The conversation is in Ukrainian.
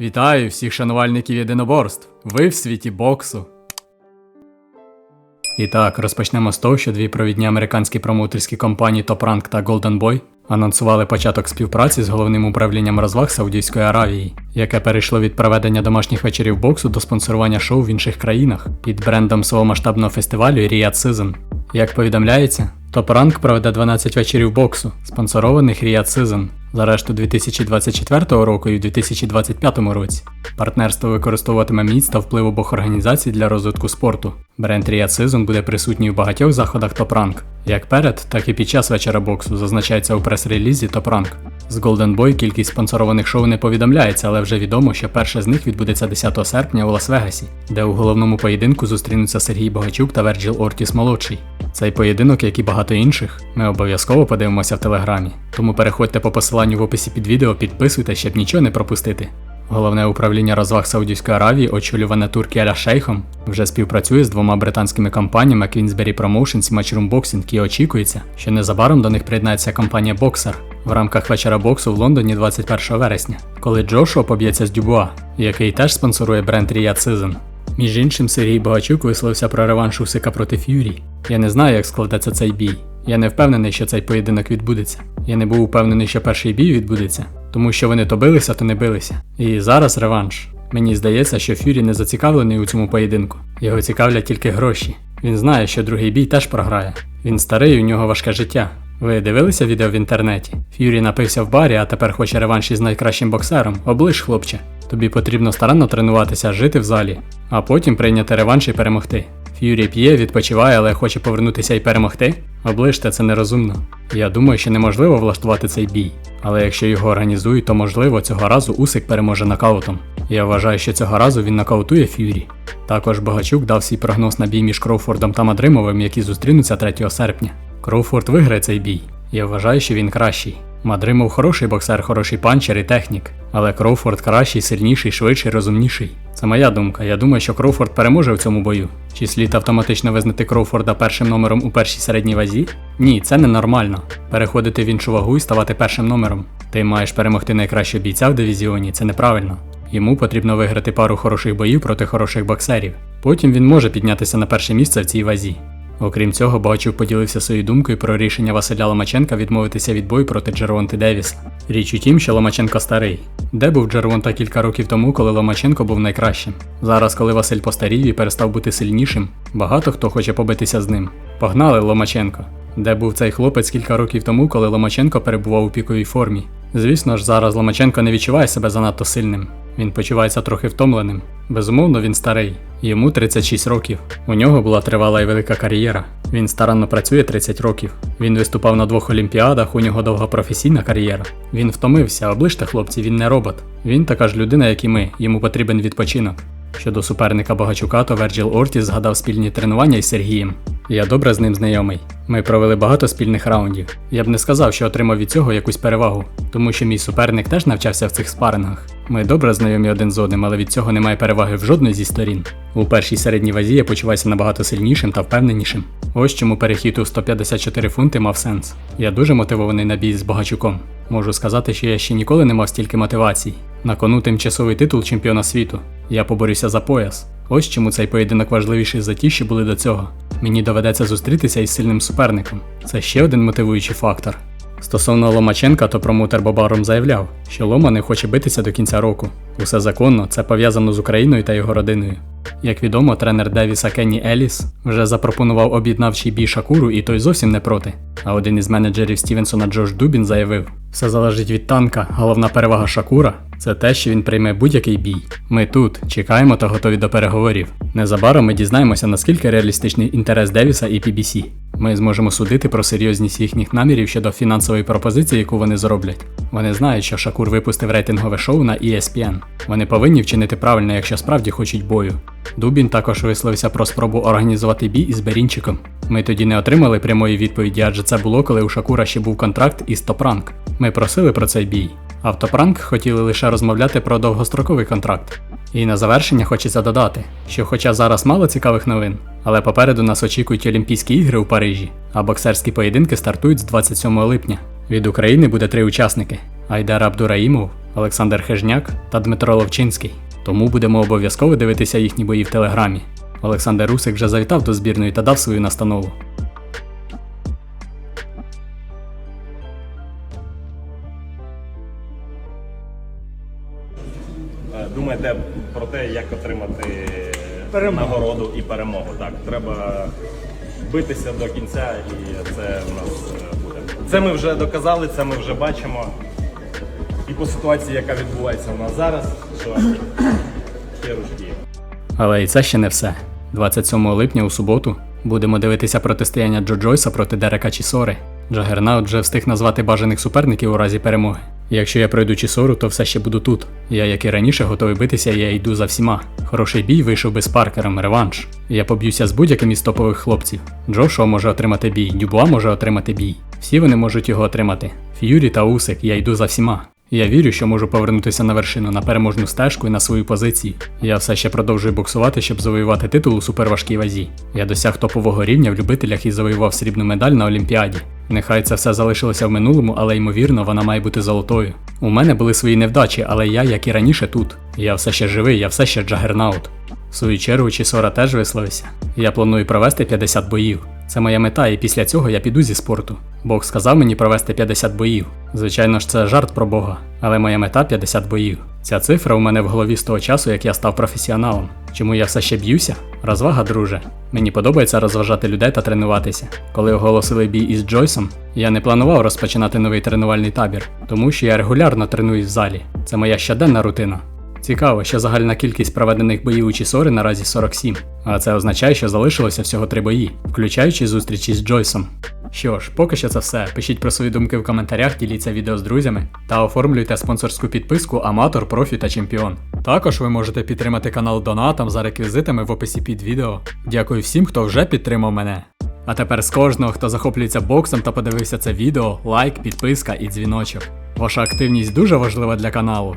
Вітаю всіх шанувальників єдиноборств. Ви в світі боксу. І так, розпочнемо з того, що дві провідні американські промоутерські компанії Top Rank та Golden Boy анонсували початок співпраці з головним управлінням розваг Саудівської Аравії, яке перейшло від проведення домашніх вечорів боксу до спонсорування шоу в інших країнах під брендом свого масштабного фестивалю Riyadh Season. Як повідомляється, Rank проведе 12 вечорів боксу, спонсорованих Ріад Season, за решту 2024 року і в 2025 році. Партнерство використовуватиме міць та вплив обох організацій для розвитку спорту. Бренд Ріад Сизон буде присутній у багатьох заходах Rank, як перед, так і під час вечора боксу, зазначається у прес-релізі Rank. З Golden Boy кількість спонсорованих шоу не повідомляється, але вже відомо, що перше з них відбудеться 10 серпня у Лас-Вегасі, де у головному поєдинку зустрінуться Сергій Богачук та Верджіл Ортіс молодший. Цей поєдинок, як і багато інших, ми обов'язково подивимося в телеграмі. Тому переходьте по посиланню в описі під відео, підписуйтесь, щоб нічого не пропустити. Головне управління розваг Саудівської Аравії, очолюване Туркі Аля Шейхом, вже співпрацює з двома британськими компаніями Queensberry Promotions і Matchroom Boxing і очікується, що незабаром до них приєднається компанія Boxer в рамках вечора боксу в Лондоні 21 вересня, коли Джошуа поб'ється з Дюбуа, який теж спонсорує бренд Riyadh Season. Між іншим, Сергій Богачук висловився про реванш Усика проти Ф'юрі. Я не знаю, як складеться цей бій. Я не впевнений, що цей поєдинок відбудеться. Я не був упевнений, що перший бій відбудеться, тому що вони то билися, то не билися. І зараз реванш. Мені здається, що Фюрі не зацікавлений у цьому поєдинку. Його цікавлять тільки гроші. Він знає, що другий бій теж програє. Він старий, у нього важке життя. Ви дивилися відео в інтернеті? Ф'юрі напився в барі, а тепер хоче реванш із найкращим боксером. Оближ, хлопче. Тобі потрібно старанно тренуватися, жити в залі, а потім прийняти реванш і перемогти. Ф'юрі п'є, відпочиває, але хоче повернутися і перемогти. Оближте, це нерозумно. Я думаю, що неможливо влаштувати цей бій. Але якщо його організують, то можливо цього разу Усик переможе нокаутом. Я вважаю, що цього разу він нокаутує Ф'юрі. Також Богачук дав свій прогноз на бій між Кроуфордом та Мадримовим, які зустрінуться 3 серпня. Кроуфорд виграє цей бій. Я вважаю, що він кращий. Мадримов хороший боксер, хороший панчер і технік, але Кроуфорд кращий, сильніший, швидший, розумніший. Це моя думка. Я думаю, що Кроуфорд переможе в цьому бою. Чи слід автоматично визнати Кроуфорда першим номером у першій середній вазі? Ні, це ненормально. Переходити в іншу вагу і ставати першим номером. Ти маєш перемогти найкращого бійця в дивізіоні, це неправильно. Йому потрібно виграти пару хороших боїв проти хороших боксерів. Потім він може піднятися на перше місце в цій вазі. Окрім цього, Бачук поділився своєю думкою про рішення Василя Ломаченка відмовитися від бою проти Джервонти Девіса. Річ у тім, що Ломаченко старий. Де був Джервонта кілька років тому, коли Ломаченко був найкращим? Зараз, коли Василь постарів і перестав бути сильнішим, багато хто хоче побитися з ним. Погнали Ломаченко. Де був цей хлопець кілька років тому, коли Ломаченко перебував у піковій формі? Звісно ж, зараз Ломаченко не відчуває себе занадто сильним. Він почувається трохи втомленим. Безумовно, він старий. Йому 36 років. У нього була тривала і велика кар'єра. Він старанно працює 30 років. Він виступав на двох олімпіадах, у нього довга професійна кар'єра. Він втомився, оближте, хлопці, він не робот. Він така ж людина, як і ми, йому потрібен відпочинок. Щодо суперника Богачука, то Верджіл Ортіс згадав спільні тренування із Сергієм. Я добре з ним знайомий. Ми провели багато спільних раундів. Я б не сказав, що отримав від цього якусь перевагу, тому що мій суперник теж навчався в цих спарингах. Ми добре знайомі один з одним, але від цього немає переваги в жодної зі сторін. У першій середній вазі я почуваюся набагато сильнішим та впевненішим. Ось чому перехід у 154 фунти мав сенс. Я дуже мотивований на бій з Богачуком. Можу сказати, що я ще ніколи не мав стільки мотивацій. На кону тимчасовий титул чемпіона світу. Я поборюся за пояс. Ось чому цей поєдинок важливіший за ті, що були до цього. Мені доведеться зустрітися із сильним суперником. Це ще один мотивуючий фактор. Стосовно Ломаченка, то промоутер Бобаром заявляв, що Лома не хоче битися до кінця року. Усе законно, це пов'язано з Україною та його родиною. Як відомо, тренер Девіса Кенні Еліс вже запропонував об'єднавчий бій Шакуру, і той зовсім не проти. А один із менеджерів Стівенсона Джош Дубін заявив: все залежить від танка, головна перевага Шакура це те, що він прийме будь-який бій. Ми тут чекаємо та готові до переговорів. Незабаром ми дізнаємося, наскільки реалістичний інтерес Девіса і PBC. Ми зможемо судити про серйозність їхніх намірів щодо фінансової пропозиції, яку вони зроблять. Вони знають, що Шакур випустив рейтингове шоу на ESPN. Вони повинні вчинити правильно, якщо справді хочуть бою. Дубін також висловився про спробу організувати бій із Берінчиком. Ми тоді не отримали прямої відповіді, адже це було, коли у Шакура ще був контракт із Топранк. Ми просили про цей бій. А в Топранк хотіли лише розмовляти про довгостроковий контракт. І на завершення хочеться додати, що хоча зараз мало цікавих новин, але попереду нас очікують Олімпійські ігри у Парижі, а боксерські поєдинки стартують з 27 липня. Від України буде три учасники: Айдар Абдураїмов, Олександр Хижняк та Дмитро Ловчинський. Тому будемо обов'язково дивитися їхні бої в телеграмі. Олександр Русик вже завітав до збірної та дав свою настанову. Думайте про те, як отримати Перемогу. нагороду і перемогу. Так, треба битися до кінця, і це в нас е, буде. Це ми вже доказали, це ми вже бачимо. І по ситуації, яка відбувається у нас зараз, що ще ружки. Але і це ще не все. 27 липня у суботу будемо дивитися протистояння Джо Джойса проти Дерека Чісори. Джагернаут вже встиг назвати бажаних суперників у разі перемоги. Якщо я пройду Чісору, то все ще буду тут. Я, як і раніше, готовий битися, я йду за всіма. Хороший бій вийшов би з Паркером, реванш. Я поб'юся з будь-яким із топових хлопців. Джошуа може отримати бій, Дюбуа може отримати бій. Всі вони можуть його отримати. Ф'юрі та Усик, я йду за всіма. Я вірю, що можу повернутися на вершину на переможну стежку і на свою позицію. Я все ще продовжую боксувати, щоб завоювати титул у суперважкій вазі. Я досяг топового рівня в любителях і завоював срібну медаль на Олімпіаді. Нехай це все залишилося в минулому, але ймовірно, вона має бути золотою. У мене були свої невдачі, але я, як і раніше, тут. Я все ще живий, я все ще джагернаут. В свою чергу Чісора теж висловився. Я планую провести 50 боїв. Це моя мета, і після цього я піду зі спорту. Бог сказав мені провести 50 боїв. Звичайно ж, це жарт про Бога, але моя мета 50 боїв. Ця цифра у мене в голові з того часу, як я став професіоналом. Чому я все ще б'юся? Розвага, друже. Мені подобається розважати людей та тренуватися. Коли оголосили бій із Джойсом, я не планував розпочинати новий тренувальний табір, тому що я регулярно тренуюсь в залі. Це моя щоденна рутина. Цікаво, що загальна кількість проведених боїв у Чісори наразі 47, а це означає, що залишилося всього три бої, включаючи зустрічі з Джойсом. Що ж, поки що це все. Пишіть про свої думки в коментарях, діліться відео з друзями та оформлюйте спонсорську підписку Аматор, Профі та Чемпіон. Також ви можете підтримати канал Донатом за реквізитами в описі під відео. Дякую всім, хто вже підтримав мене. А тепер з кожного, хто захоплюється боксом та подивився це відео, лайк, підписка і дзвіночок. Ваша активність дуже важлива для каналу.